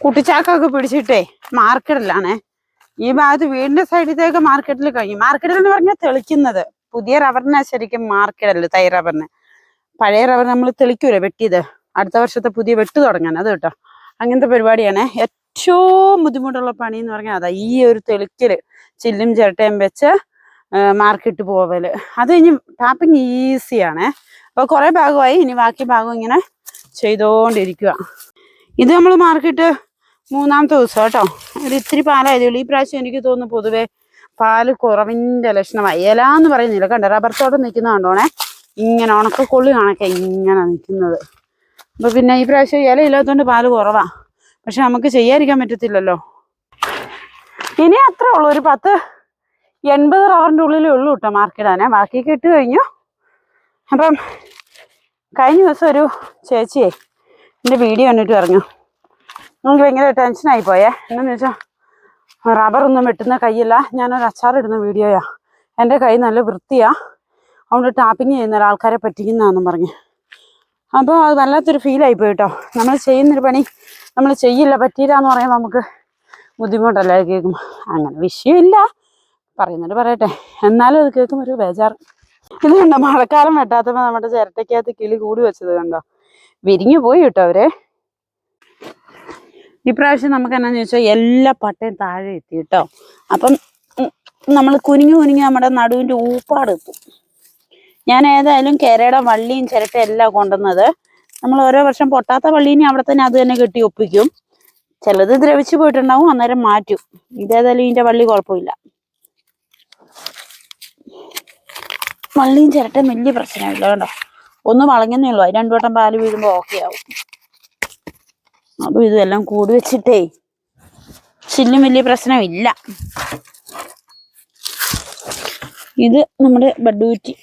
കുട്ടിച്ചാക്കൊക്കെ പിടിച്ചിട്ടേ മാർക്കറ്റിലാണേ. ഈ ഭാഗത്ത് വീടിന്റെ സൈഡിലേക്ക് മാർക്കറ്റിൽ കഴിഞ്ഞു. മാർക്കറ്റിൽ എന്ന് പറഞ്ഞാൽ തെളിക്കുന്നത്. പുതിയ റബ്ബറിനാ ശരിക്കും മാർക്കറ്റല്ല തൈ റബ്ബറിന്. പഴയ റബ്ബർ നമ്മൾ തെളിക്കൂലേ വെട്ടിയത്. അടുത്ത വർഷത്തെ പുതിയ വെട്ട് തുടങ്ങാൻ. അത് കേട്ടോ. അങ്ങനത്തെ പരിപാടിയാണ്. ഏറ്റവും ബുദ്ധിമുട്ടുള്ള പണി എന്ന് പറഞ്ഞാൽ അതാ. ഈ ഒരു തെളിക്കൽ. ചില്ലും ചിരട്ടയും വെച്ച് മാർക്കറ്റ് പോവൽ. അത് കഴിഞ്ഞ് ടാപ്പിംഗ് ഈസിയാണ്. അപ്പൊ കുറെ ഭാഗമായി. ഇനി ബാക്കി ഭാഗം ഇങ്ങനെ ചെയ്തോണ്ടിരിക്കുക ഇത് നമ്മൾ മാർക്കറ്റ് മൂന്നാമത്തെ ദിവസം കേട്ടോ. ഒരു ഇത്തിരി പാലായതുള്ളൂ ഈ പ്രാവശ്യം എനിക്ക് തോന്നുന്നു പൊതുവേ പാൽ കുറവിന്റെ ലക്ഷണമായി. ഇല എന്ന് പറയുന്നില്ല. കണ്ട? റബ്ബർ തോട്ടം നിൽക്കുന്ന കണ്ടോണേ? ഇങ്ങനെ ഉണക്ക കൊള്ളി കണക്കെ ഇങ്ങനെ നിൽക്കുന്നത്. അപ്പോൾ പിന്നെ ഈ പ്രാവശ്യം ഇല ഇല്ലാത്തതുകൊണ്ട് പാൽ കുറവാണ് പക്ഷെ നമുക്ക് ചെയ്യാതിരിക്കാൻ പറ്റത്തില്ലല്ലോ. ഇനി അത്രേ ഉള്ളൂ. ഒരു പത്ത് എൺപത് റവറിന്റെ ഉള്ളിലേ ഉള്ളൂ കേട്ടോ മാർക്കിടാനേ. ബാക്കി കിട്ടി കഴിഞ്ഞു. അപ്പം കഴിഞ്ഞ ദിവസം ഒരു ചേച്ചിയെ എന്റെ വീഡിയോ കണ്ടിട്ട് പറഞ്ഞു. നമുക്ക് ഭയങ്കര ടെൻഷനായി പോയേ. എന്താണെന്ന് വെച്ചാൽ റബ്ബറൊന്നും വെട്ടുന്ന കൈയല്ല. ഞാനൊരു അച്ചാർ ഇടുന്ന വീഡിയോയാ. എന്റെ കൈ നല്ല വൃത്തിയാ. അതുകൊണ്ട് ടാപ്പിങ് ചെയ്യുന്ന ഒരാൾക്കാരെ പറ്റിക്കുന്നതാണെന്നും പറഞ്ഞ്. അപ്പോൾ അത് വല്ലാത്തൊരു ഫീലായി പോയി കേട്ടോ നമ്മൾ ചെയ്യുന്നൊരു പണി നമ്മൾ ചെയ്യില്ല പറ്റിയില്ല എന്ന് പറയുമ്പോൾ നമുക്ക് ബുദ്ധിമുട്ടല്ലേ കേൾക്കുമ്പോൾ അങ്ങനെ വിഷയമില്ല. പറയുന്നുണ്ട് പറയട്ടെ. എന്നാലും അത് കേൾക്കുമ്പോൾ ഒരു ബേജാറ്. ഇത് കണ്ടോ മഴക്കാലം വെട്ടാത്തപ്പോൾ നമ്മുടെ ചിരട്ടയ്ക്കകത്ത് കിളി കൂടി വെച്ചത് കണ്ടോ? വിരിഞ്ഞു പോയി കേട്ടോ അവരെ. ഇപ്രാവശ്യം നമുക്ക് എന്നാന്ന് ചോദിച്ചാൽ എല്ലാ പട്ടയും താഴെ എത്തി കേട്ടോ. അപ്പം നമ്മൾ കുനിഞ്ഞു കുനിഞ്ഞ് നമ്മുടെ നടുവിന്റെ ഊപ്പാട് എത്തും. ഞാൻ ഏതായാലും കേരയുടെ വള്ളിയും ചിരട്ടയും എല്ലാം കൊണ്ടുവന്നത്. നമ്മൾ ഓരോ വർഷം പൊട്ടാത്ത വള്ളീനെ അവിടെ തന്നെ അത് തന്നെ കെട്ടി ഒപ്പിക്കും. ചിലത് ദ്രവിച്ചു പോയിട്ടുണ്ടാവും അന്നേരം മാറ്റും. ഇതേതായാലും ഇതിന്റെ വള്ളി കുഴപ്പമില്ല. വള്ളിയും ചിരട്ടയും വലിയ പ്രശ്നമില്ല കേട്ടോ. ഒന്ന് വളങ്ങുന്നേ ഉള്ളൂ. അത് രണ്ടു വട്ടം പാൽ വീഴുമ്പോൾ ഓക്കെ ആവും. അതും ഇതെല്ലാം കൂടി വെച്ചിട്ടേ ചില്ലും വലിയ പ്രശ്നമില്ല. ഇത് നമ്മുടെ ബഡൂറ്റി.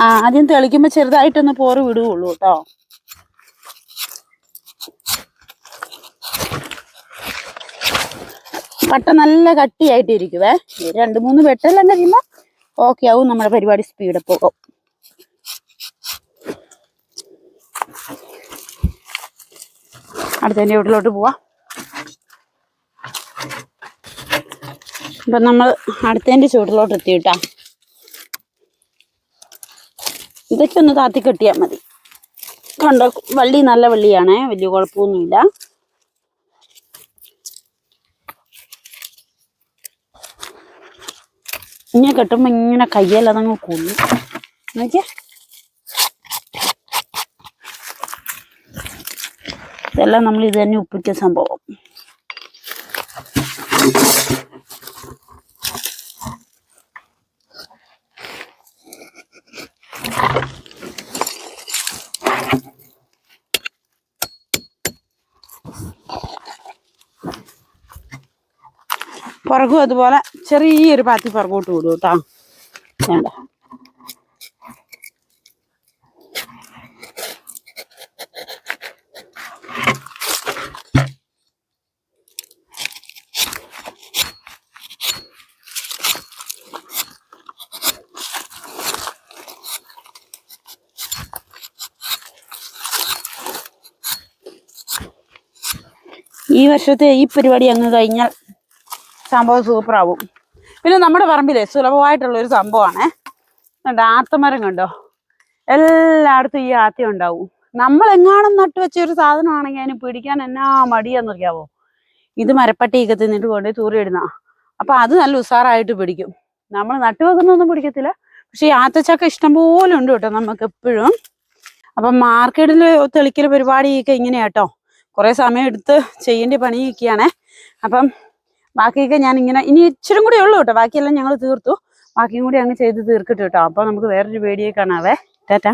ആ ആദ്യം തെളിക്കുമ്പോ ചെറുതായിട്ടൊന്ന് പോറ് വിടുകയുള്ളൂ കേട്ടോ. പട്ട നല്ല കട്ടിയായിട്ട് ഇരിക്കുവേ രണ്ട് മൂന്ന് വെട്ടെല്ലാം കഴിയുമ്പോ ഓക്കെ ആവും നമ്മുടെ പരിപാടി സ്പീഡ് പോകും അടുത്തതിന്റെ വീട്ടിലോട്ട് പോവാ? അപ്പൊ നമ്മൾ അടുത്തതിന്റെ എത്തി എത്തിയിട്ടാ. ഇതൊക്കെ ഒന്ന് താത്തി കെട്ടിയാൽ മതി. കണ്ട? വള്ളി നല്ല വള്ളിയാണേ. വലിയ കുഴപ്പമൊന്നുമില്ല. ഇങ്ങനെ കെട്ടുമ്പോൾ ഇങ്ങനെ കയ്യല്ലാതങ്ങ് കൊള്ളു നോക്കിയേ. ഇതെല്ലാം നമ്മൾ ഇത് തന്നെ ഒപ്പിച്ച സംഭവം. പുറകും അതുപോലെ ചെറിയൊരു പാത്തി പുറകോട്ട് വിടും കേട്ടോ. വേണ്ട. ഈ വർഷത്തെ ഈ പരിപാടി അങ്ങ് കഴിഞ്ഞാൽ സംഭവം സൂപ്പറാവും പിന്നെ നമ്മുടെ പറമ്പിലെ സുലഭമായിട്ടുള്ള ഒരു സംഭവമാണ്. കണ്ടോ ആത്തമരം കണ്ടോ? എല്ലായിടത്തും ഈ ആത്തി ഉണ്ടാവും. നമ്മൾ എങ്ങാനും നട്ടു വെച്ച ഒരു സാധനമാണെങ്കിൽ അതിന് പിടിക്കാൻ എന്നാ മടിയാന്നറിയാവോ ഇത് മരപ്പട്ടിയൊക്കെ തിന്നിട്ട് കൊണ്ടേ തൂറിയിടുന്ന അപ്പൊ അത് നല്ല ഉസാറായിട്ട് പിടിക്കും. നമ്മൾ നട്ടു വെക്കുന്നൊന്നും പിടിക്കത്തില്ല. പക്ഷെ ഈ ആത്തച്ചക്ക ഇഷ്ടംപോലെ ഉണ്ട് കേട്ടോ നമുക്ക് എപ്പോഴും. അപ്പം മാർക്കറ്റിൽ തെളിക്കൽ പരിപാടിയൊക്കെ ഇങ്ങനെയാട്ടോ കുറെ സമയം എടുത്ത് ചെയ്യേണ്ട പണിയൊക്കെയാണേ. അപ്പം ബാക്കിയൊക്കെ ഞാൻ ഇങ്ങനെ ഇനി ഇച്ചിരി കൂടി ഉള്ളൂ കേട്ടോ. ബാക്കിയെല്ലാം ഞങ്ങൾ തീർത്തു. ബാക്കിയും കൂടി അങ്ങ് ചെയ്ത് തീർക്കട്ടെ കേട്ടോ. അപ്പൊ നമുക്ക് വേറൊരു വീഡിയോ കാണാവേ. ടാറ്റാ.